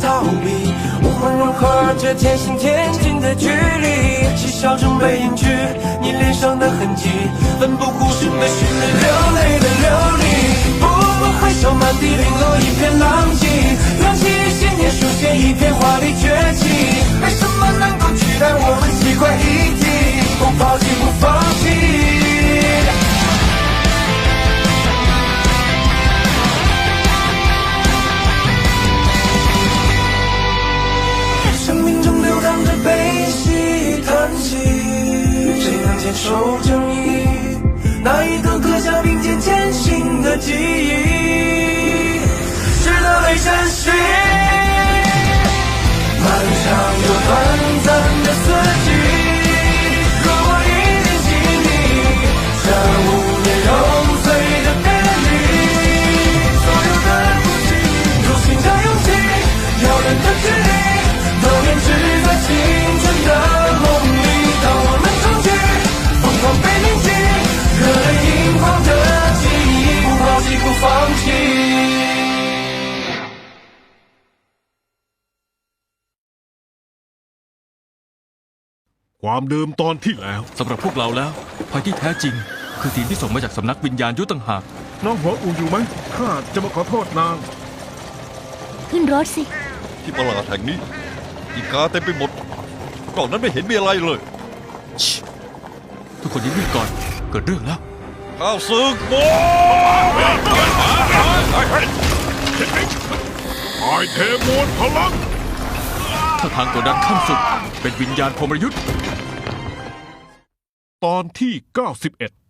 逃避，无法 这渐行渐近的距离。嬉笑中被隐去你脸上的痕迹，奋不顾身的寻觅，流泪的流离。不不回首，满地零落一片狼藉，扬起信念，书写一片华丽崛起。没什么能够取代我们习惯一体，不抛弃，不放守着 ความเดิมตอนที่แล้ว สำหรับพวกเราแล้วภัยที่แท้จริง คือทีมที่ส่งมาจากสำนักวิญญาณยุทธต่างหาก น้องหัวอูอยู่ไหมข้าจะมาขอโทษนาง ขึ้นรถสิ ที่ตลาดแห่งนี้อีกาเต็มไปหมดกล่องนั้นไม่เห็นมีอะไรเลยชิทุกคนยิ้มๆก่อน เกิดเรื่องแล้วข้าวศึกโมไอเทมวลพลังถ้าทางกดดันขั้นสุด เป็นวิญญาณพรหมยุทธ์ ตอนที่ 91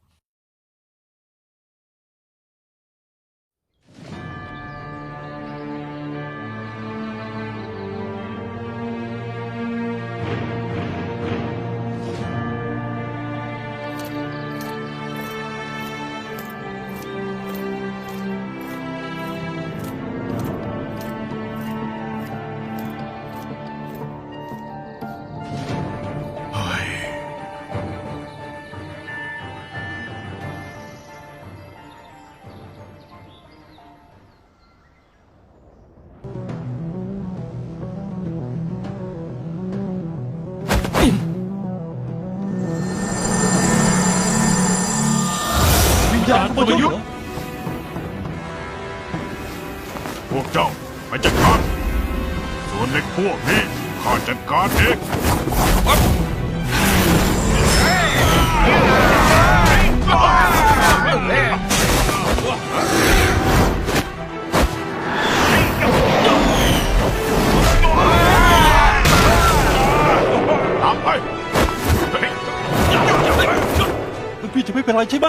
พี่จะไม่เป็นไรใช่ไหม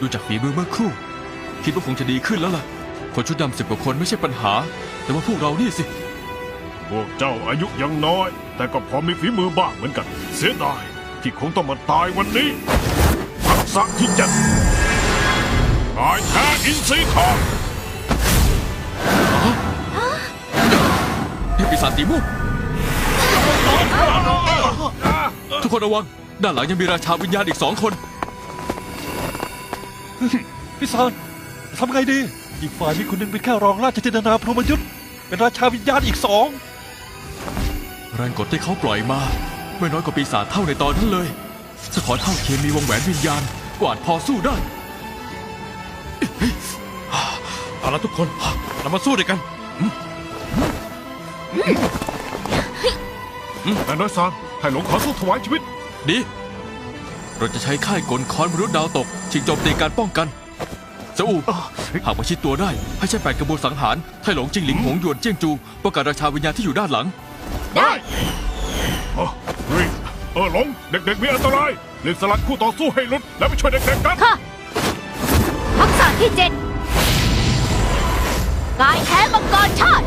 ดูจากฝีมือเมื่อครู่คิดว่าคงจะดีขึ้นแล้วล่ะ คนชุดดำสิบกว่าคนไม่ใช่ปัญหา แต่ว่าพวกเรานี่สิ พวกเจ้าอายุยังน้อย แต่ก็พอมีฝีมือบ้างเหมือนกัน เสียดายที่คงต้องมาตายวันนี้ทักษะที่เจ็ดกายแท้อินทรีย์ทองนี่ปีศาจสีม่วงทุกคนระวัง ด้านหลังยังมีราชาวิญญาณอีกสองคน พี่ซานทำไงดี อีกฝ่ายมีคนหนึงเป็นแค่รองราชธินนาพรหมยุทธ์เป็นราชาวิญญาณอีกสองแรงกดที่เขาปล่อยมา ไม่น้อยกว่าปีศาจเท่าในตอนนั้นเลยสะขอเท่าเทียมมีวงแหวนวิญญาณ กวาดพอสู้ได้เอาละทุกคนเรามาสู้ด้วยกันแต่น้อยซานให้หลงขอสู้ถวายชีวิต ดี เราจะใช้ค่ายกลคอนมนุษย์ดาวตก ชิงโจมตีการป้องกันเจ้าอูหากประชิดตัวได้ ให้ใช้แปดกระบวนสังหารไทหลงจิงหลิงหงหยวนเจี้ยงจูป้องกันราชาวิญญาณที่อยู่ด้านหลัง ได้เออเฮ้ยเออหลง เด็กๆมีอันตรายเรียนสลัดคู่ต่อสู้ให้หลุด แล้วไปช่วยเด็กๆกันค่ะทักษะที่เจ็ดกายแท้มังกรชาติ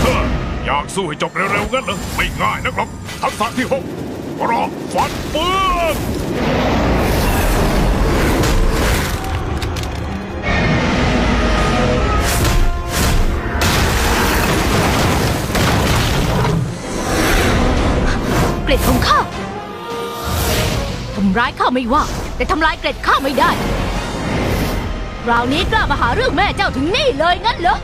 เฮ้ออยากสู้ให้จบเร็วๆงั้นเหรอไม่ง่ายนะครับทักษะที่หก รอบฟันเฟืองเกร็ดของข้าทำร้ายข้าไม่ว่า แต่ทำลายเกร็ดข้าไม่ได้คราวนี้กล้ามาหาเรื่องแม่เจ้าถึงนี่เลยงั้นเหรอ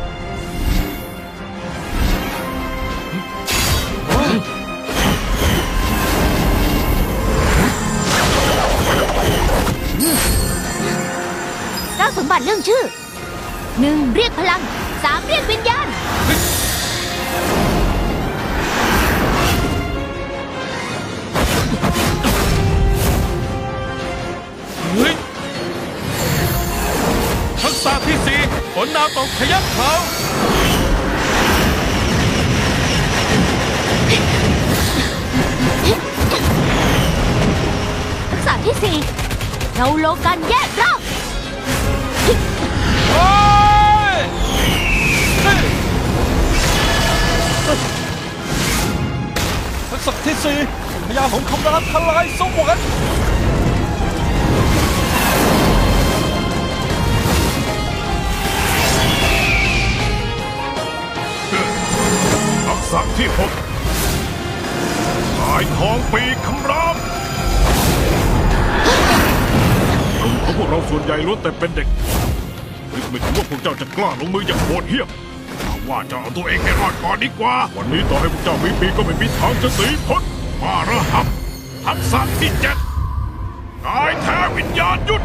เจ้าสมบัติเรื่องชื่อหนึ่งเรียกพลังสามเรียกวิญญาณเฮ้ยทักษะที่สี่ฝนดาวตกพยักเขาทักษะที่สี่เราโลกันแยกร่างโอ้ยเฮ้ยทักษะที่สี่พยาของคำรามทลายสวรรค์ทักษะที่หกสายทองปีกคำราม พวกเราส่วนใหญ่ล้วนแต่เป็นเด็กนึกไม่ถึงว่าพวกเจ้าจะกล้าลงมืออย่างโหดเหี้ยมเอาว่าจ้าเอาตัวเองให้รอดก่อนดีกว่า วันนี้ต่อให้พวกเจ้ามีปีกก็ไม่มีทางจะสีพ้นมาระหับทักษะที่เจ็ดกายแท้วิญญาณยุทธ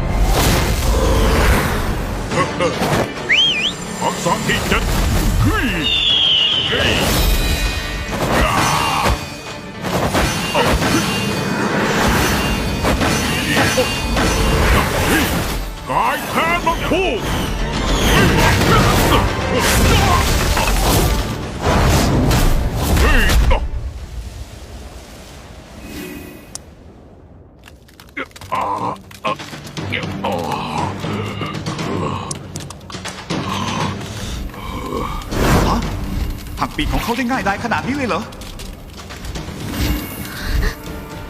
ทักษะที่เจ็ดเฮ้ยเฮ้ยอ่าเอาเฮ้ยเฮ้ย กายแทนนกคู่เฮ้ยอ่าอ่าอ่าหักปีกของเขาได้ง่ายได้ขนาดนี้เลยเหรอ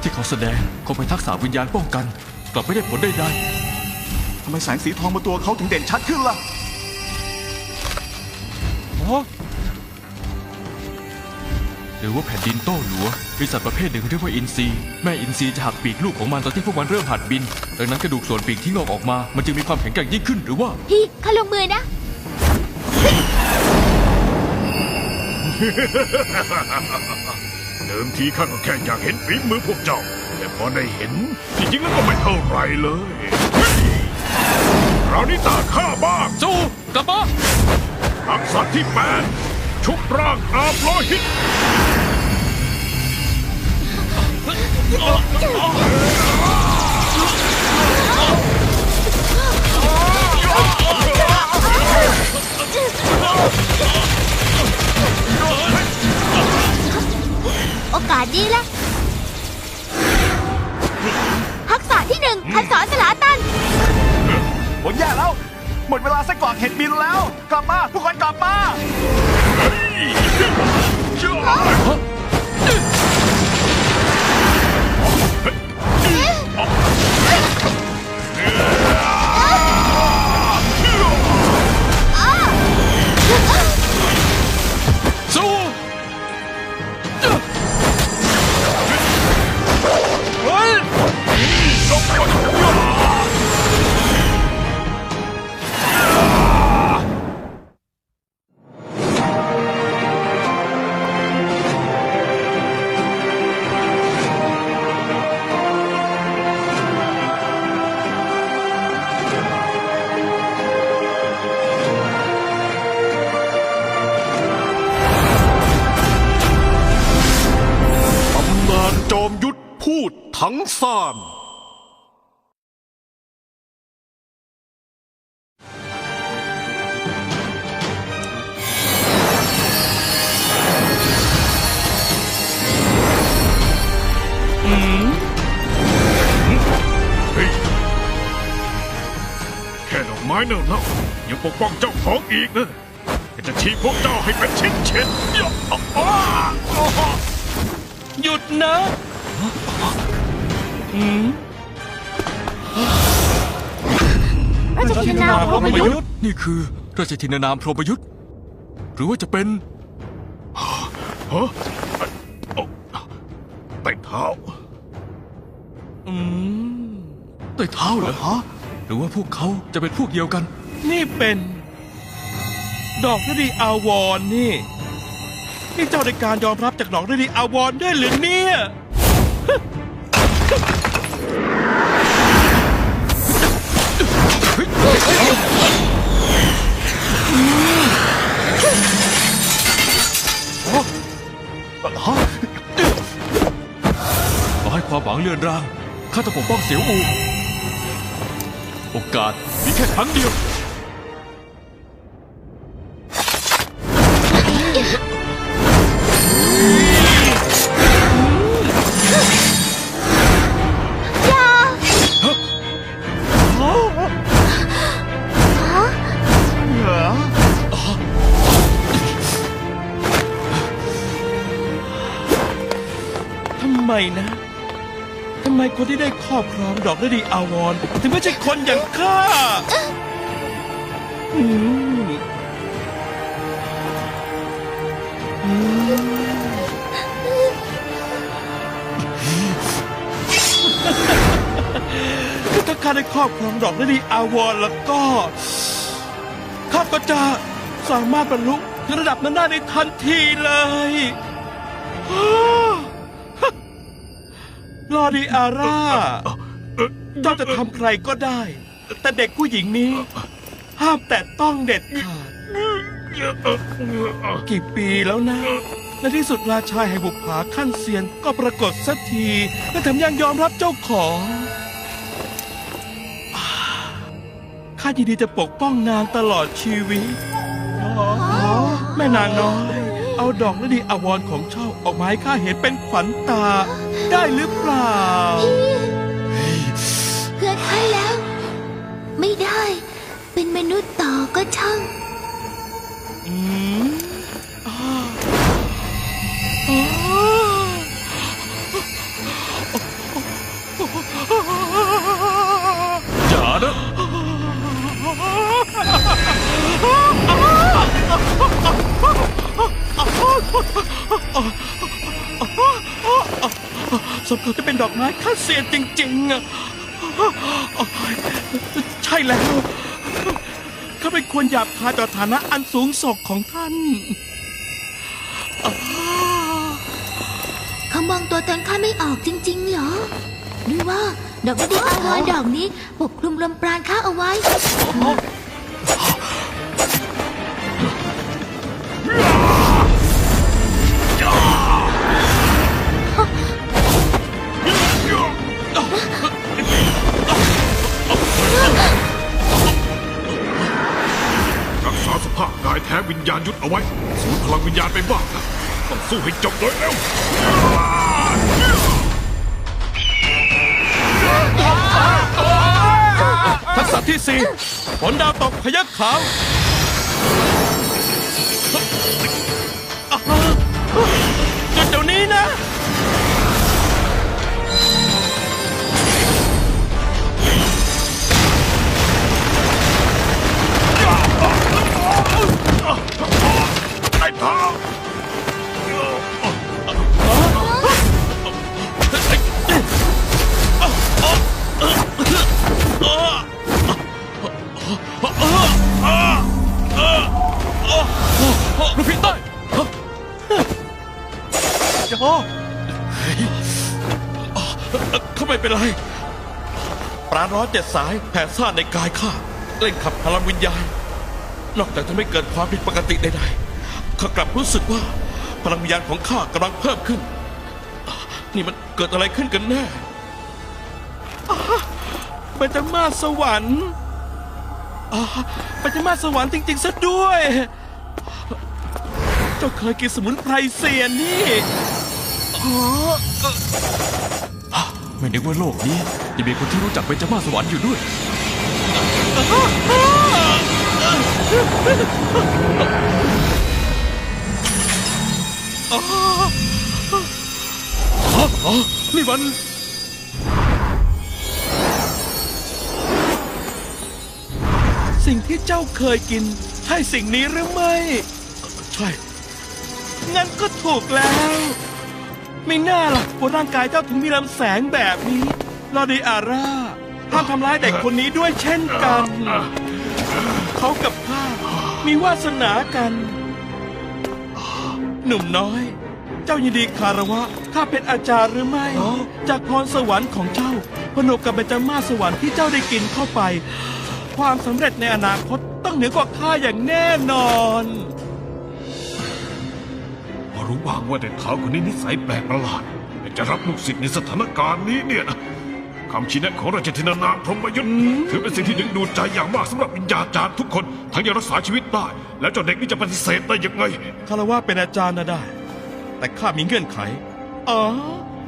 ที่เขาแสดงคงเป็นทักษะวิญญาณป้องกัน กลับไม่ได้ผลใดทำไมแสงสีทองบนตัวเขาถึงเด่นชัดขึ้นล่ะอ๋อๆหรือว่าแผ่นดินโต้หลัวมีสัตว์ประเภทหนึ่งเรียกว่าอินทรีแม่อินทรีจะหักปีกลูกของมันตอนที่พวกมันเริ่มหัดบิน ดังนั้นกระดูกส่วนปีกที่งอกออกมา มันจึงมีความแข็งแกร่งยิ่งขึ้นหรือว่า พี่ข้าลงมือนะ เดิมทีข้าก็แค่อยากเห็นฝีมือพวกเจ้า แต่พอได้เห็นที่จริงแล้วก็ไม่เท่าไหรเลย เฮ้ยคราวนี้ตาข้าบ้างสู้กลับมาทักษะที่แปดชุบร่างอาบโลหิตโอกาสดีละทักษะที่หนึ่งคันสอนสลาตัน หมดแย่แล้ว หมดเวลาไส้กรอกเห็ดบินแล้ว กลับมาทุกคนกลับมาสู้ต ทั้งซานเฮ้ยแค่ดอกไม้เน่าๆยังปกป้องเจ้าของอีกนะจะชี้พวกเจ้าให้เป็นชิ้นชิ้นๆย่าอ้าหยุดนะอืม ราชธินนาพรหมยุทธ์นี่คือราชทินานามพรหมยุทธ์หรือว่าจะเป็นฮะเอ้าไต่เท้าอืมใต้เท้าเหรอฮะหรือว่าพวกเขาจะเป็นพวกเดียวกัน นี่เป็น ดอกฤดีอาวรณ์นี่ นี่เจ้าในการยอมรับจากดอกฤดีอาวรณ์ด้หรือเนี่ย ขอให้ความหวังเลื่อนรางข้าต้องปกป้องเสียวอู โอกาสมีแค่ครั้งเดียว นะ ทำไมคนที่ได้ครอบครองดอกฤดีอาวรณ์ถึงไม่ใช่คนอย่างข้าอืมอืมถ้าข้าได้ครอบครองดอกฤดีอาวรณ์แล้วก็ข้าก็จะสามารถบรรลุถึงระดับนั้นได้ในทันทีเลย ลอดีอาร่า เจ้าจะทำใครก็ได้ แต่เด็กผู้หญิงนี้ ห้ามแต่ต้องเด็ดขาด กี่ปีแล้วนะ ในที่สุดราชาแห่งบุปผาขั้นเซียนก็ปรากฏสักที และแถมยังยอมรับเจ้าของ ข้ายินดีจะปกป้องนางตลอดชีวิตแม่นางน้อย เอาดอกฤดีอวรของเจ้าออกมาให้ข้าเห็นเป็นขวัญตา ได้หรือเปล่า เพื่อท่านแล้ว ไม่ได้ เป็นมนุษย์ต่อก็ช่างอืมอ่าอ่าอย่านะ สมกับจะเป็นดอกไม้ขั้นเสียนจริงๆอะใช่แล้ว ข้าไม่ควรหยาบคายต่อฐานะอันสูงส่งของท่านเขามองตัวตนข้าไม่ออกจริง ๆ เหรอ หรือว่า ดอกฤดีอาวรณ์ดอกนี้ปกคลุมลมปราณข้าเอาไว้ ภาพกายแท้วิญญาณยุดเอาไว้ สูญพลังวิญญาณไปบ้างนะต้องสู้ให้จบโดยเร็วทักษะที่สี่ผลดาวตกพยักขาว เขาไม่เป็นไร ปราณร้อนเจ็ดสายแผ่ซ่านในกายข้าเร่งขับพลังวิญญาณ นอกจากจะไม่เกิดความผิดปกติใดๆข้ากลับรู้สึกว่า พลังวิญญาณของข้ากำลังเพิ่มขึ้น นี่มันเกิดอะไรขึ้นกันแน่ป็นจมาสวรรค์ป็นจมาสสวรรค์จริงๆซะด้วย เจ้าเคยกินสมุนไพรเสียนนี่ ไม่นึกว่าโลกนี้จะมีคนที่รู้จักเป็นเจ้ามาสวรรค์อยู่ด้วยอนี่มันสิ่งที่เจ้าเคยกิน ใช่สิ่งนี้หรือไม่ ใช่ งั้นก็ถูกแล้ว ไม่น่าหรอกว่าร่างกายเจ้าถึงมีลำแสงแบบนี้ลอดีอาร่าห้ามทำร้ายเด็กคนนี้ด้วยเช่นกัน เขากับข้ามีวาสนากัน หนุ่มน้อย เจ้ายินดีคารวะข้าเป็นอาจารย์หรือไม่ จากพรสวรรค์ของเจ้าพนกกับเบญจมาสวรรค์ที่เจ้าได้กินเข้าไป ความสำเร็จในอนาคตต้องเหนือกว่าข้าอย่างแน่นอน รู้บ้างว่าเด็กขาวคนนี้นิสัยแปลกประหลาดแต่จะรับลูกศิษย์ในสถานการณ์นี้เนี่ยนะคำชี้แนะของราชธินานาพรหมยุทธ์ถือเป็นสิ่งที่ดึงดูดใจอย่างมากสำหรับวิญญาจารย์ทุกคน ทั้งยังรักษาชีวิตได้ แล้วเจ้าเด็กนี่จะปฏิเสธได้ยังไงคารวะเป็นอาจารย์นะได้ แต่ข้ามีเงื่อนไขอ๋อ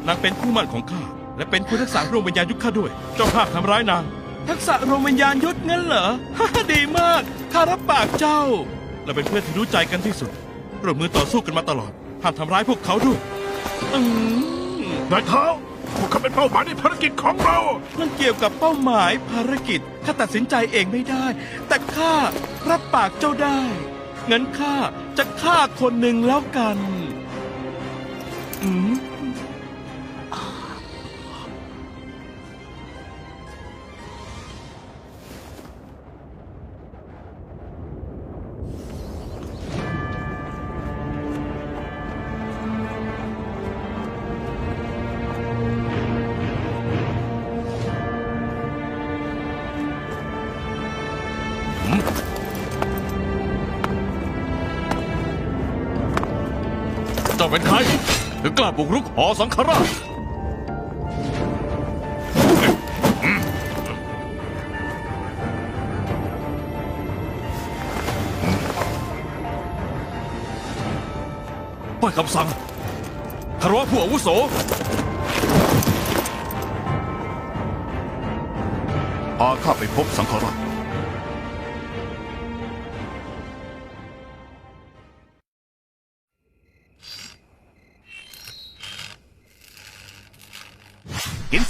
นางเป็นคู่หมั่นของข้าและเป็นผู้ทักษะรวมวิญญาณยุทธข้าด้วย เจ้าภาพทำร้ายนางทักษะรวมวิญญาณยุทธงั้นเหรอฮ่าดีมากข้ารับปากเจ้า เราเป็นเพื่อนที่รู้ใจกันที่สุดร่วมมือต่อสู้กันมาตลอด ห้ามทำร้ายพวกเขาด้วยอืมนายเท้าพวกเขาเป็นเป้าหมายในภารกิจของเรา มันเกี่ยวกับเป้าหมายภารกิจข้าตัดสินใจเองไม่ได้ แต่ข้ารับปากเจ้าได้งั้นข้าจะฆ่าคนหนึ่งแล้วกัน อืม เจ้าเป็นใครถึงกล้าบุกรุกหอสังฆราชป้ายคำสั่งคารวะผู้อาวุโสพาข้าไปพบสังฆราช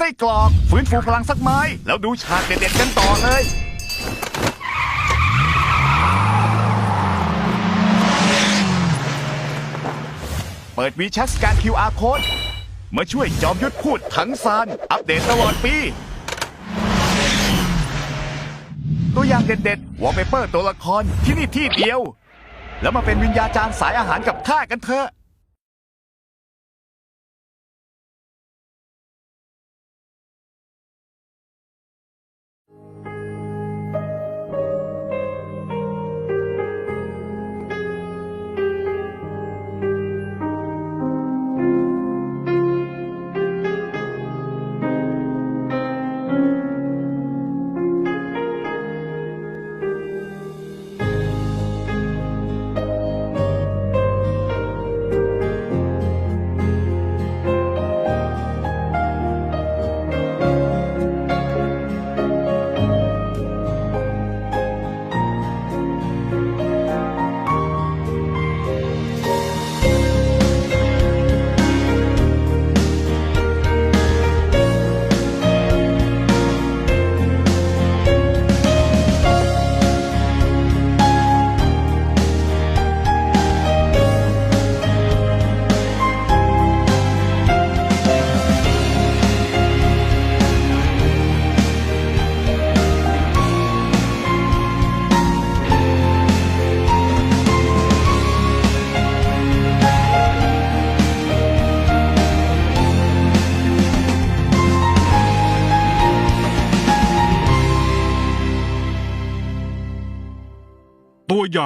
ไส้กรอก ฟื้นฟูพลังสักไม้ แล้วดูฉากเด็ดๆกันต่อเลย เปิดวีแชทสแกน QR code มาช่วยจอมยุทธพูดทั้งซาน อัปเดตตลอดปี ตัวอย่างเด็ดๆวอลเปเปอร์ตัวละครที่นี่ที่เดียว แล้วมาเป็นวิญญาจารย์สายอาหารกับข้ากันเถอะ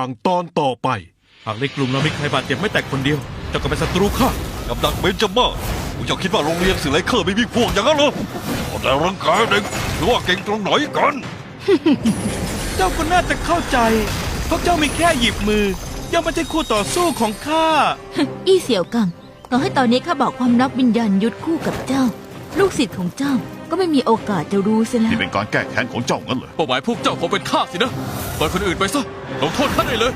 างตอนต่อไป หากในกลุ่มเรามีใครบาดเจ็บไม่แต่คนเดียวเจ้าก็เป็นศัตรูข้ากับดักเบนจาม่ากูจะคิดว่าโรงเรียนสื่อไลเคอร์ไม่มีพวกอย่างนั้นเหรอเอาแต่ร่างกายเด็กหรือว่าเก่งตรงไหนกัน เจ้าก็น่าจะเข้าใจเพราะเจ้ามีแค่หยิบมือ ยังไม่ใช่คู่ต่อสู้ของข้า อี้เสี่ยวกัง ต่อให้ตอนนี้ข้าบอกความลับวิญญาณยุทธคู่กับเจ้า ลูกศิษย์ของเจ้า ก็ไม่มีโอกาสจะรู้เสียแล้นี่วเป็นการแก้แค้นของเจ้างั้นเหรอเป้าหมายพวกเจ้าคงเป็นข้าสินะปล่อยคนอื่นไปซะลงโทษท่านได้เลย